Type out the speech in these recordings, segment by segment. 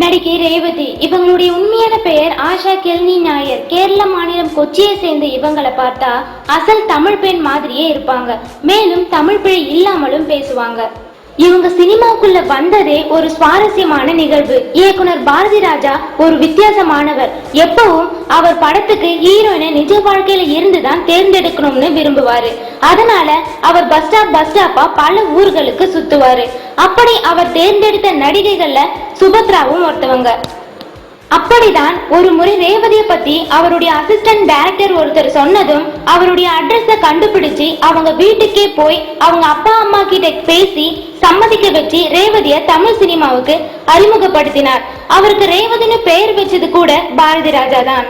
நடிகை ரேவதி இவங்களுடைய உண்மையான பெயர் ஆஷா கெல்னி நாயர். கேரள மாநிலம் கொச்சியை சேர்ந்த இவங்களை பார்த்தா அசல் தமிழ் பெண் மாதிரியே இருப்பாங்க. மேலும் தமிழ் பிழை இல்லாமலும் பேசுவாங்க. இவங்க சினிமாக்குள்ள வந்ததே ஒரு சுவாரஸ்யமான நிகழ்வு. இயக்குனர் பாரதி ராஜா ஒரு வித்தியாசமானவர். எப்பவும் அவர் படத்துக்கு ஹீரோயினை நிஜ வாழ்க்கையில இருந்துதான் தேர்ந்தெடுக்கணும்னு விரும்புவாரு. அதனால அவர் பஸ் ஸ்டாப் பஸ் ஸ்டாப்பா பல ஊர்களுக்கு சுத்துவாரு. அப்படி அவர் தேர்ந்தெடுத்த நடிகைகள்ல சுபத்ராவும் ஒருத்தவங்க. அப்படிதான் ஒரு முறை ரேவதிய பத்தி அவருடைய அசிஸ்டன்ட் டைரக்டர் ஒருத்தர் சொன்னதும் அவருடைய அட்ரஸ கண்டுபிடிச்சு அவங்க வீட்டுக்கே போய் அவங்க அப்பா அம்மா கிட்ட பேசி சம்மதிக்க வச்சு ரேவதிய தமிழ் சினிமாவுக்கு அறிமுகப்படுத்தினார். அவருக்கு ரேவதின்னு பெயர் வச்சது கூட பாரதி ராஜா தான்.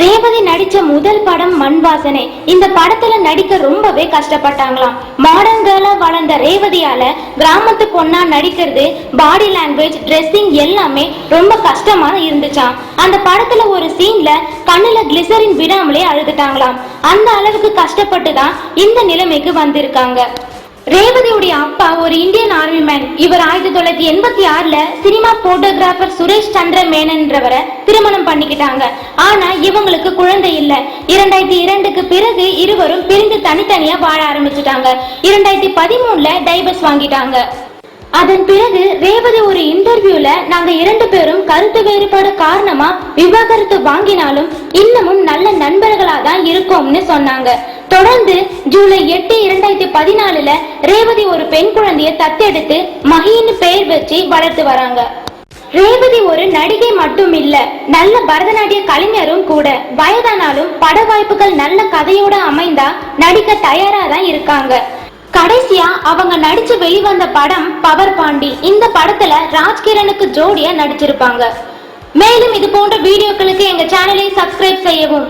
ரேவதி நடிச்ச முதல் படம் மண் வாசனை இந்த படத்துல நடிக்க ரொம்பவே கஷ்டப்பட்டாங்களாம். மாடர்ன் கேர்லா வளர்ந்த ரேவதியால கிராமத்து பொண்ணா நடிக்கிறது பாடி லாங்குவேஜ் ட்ரெஸ்ஸிங் எல்லாமே ரொம்ப கஷ்டமா இருந்துச்சாம். அந்த படத்துல ஒரு சீன்ல கண்ணுல கிளிசரின் விடாமலே அழுதுட்டாங்களாம். அந்த அளவுக்கு கஷ்டப்பட்டு தான் இந்த நிலைமைக்கு வந்திருக்காங்க. ரேவதியுடைய அப்பா ஒரு இந்தியன் ஆர்மி மேன் இவர் ஆயிரத்தி தொள்ளாயிரத்தி எண்பத்தி ஆறுல சினிமா போட்டோகிராஃபர் சுரேஷ் சந்திர மேனன்றவரை திருமணம் பண்ணிக்கிட்டாங்க. ஆனா இவங்களுக்கு குழந்தை இல்ல. இரண்டாயிரத்தி இரண்டுக்கு பிறகு இருவரும் பிரிந்து தனித்தனியா வாழ ஆரம்பிச்சுட்டாங்க. இரண்டாயிரத்தி பதிமூணுல டைவர்ஸ் வாங்கிட்டாங்க. அதன் பிறகு ரேவதி ஒரு இன்டர்வியூல நாங்க இரண்டு பேரும் கருத்து வேறுபாடு காரணமா விவாகரத்து வாங்கினாலும் இன்னமும் நல்ல நண்பர்களா தான் இருக்கோம்னு சொன்னாங்க. தொடர்ந்து ஜூலை எட்டு இரண்டாயிரத்தி பதினாலுல ரேவதி ஒரு பெண் குழந்தைய தத்தெடுத்து மகின்னு பெயர் வச்சு வளர்த்து வராங்க. ரேவதி ஒரு நடிகை மட்டும் இல்ல நல்ல பரதநாட்டிய கலைஞரும் கூட. வயதானாலும் பட வாய்ப்புகள் நல்ல கதையோட அமைந்தா நடிக்க தயாரா தான் இருக்காங்க. கடைசியா அவங்க நடிச்சு வெளிவந்த படம் பவர் பாண்டி. இந்த படத்துல ராஜ்கிரனுக்கு ஜோடியா நடிச்சிருப்பாங்க. மேலும் இது போன்ற வீடியோக்களுக்கு எங்க சேனலை சப்ஸ்கிரைப் செய்யவும்.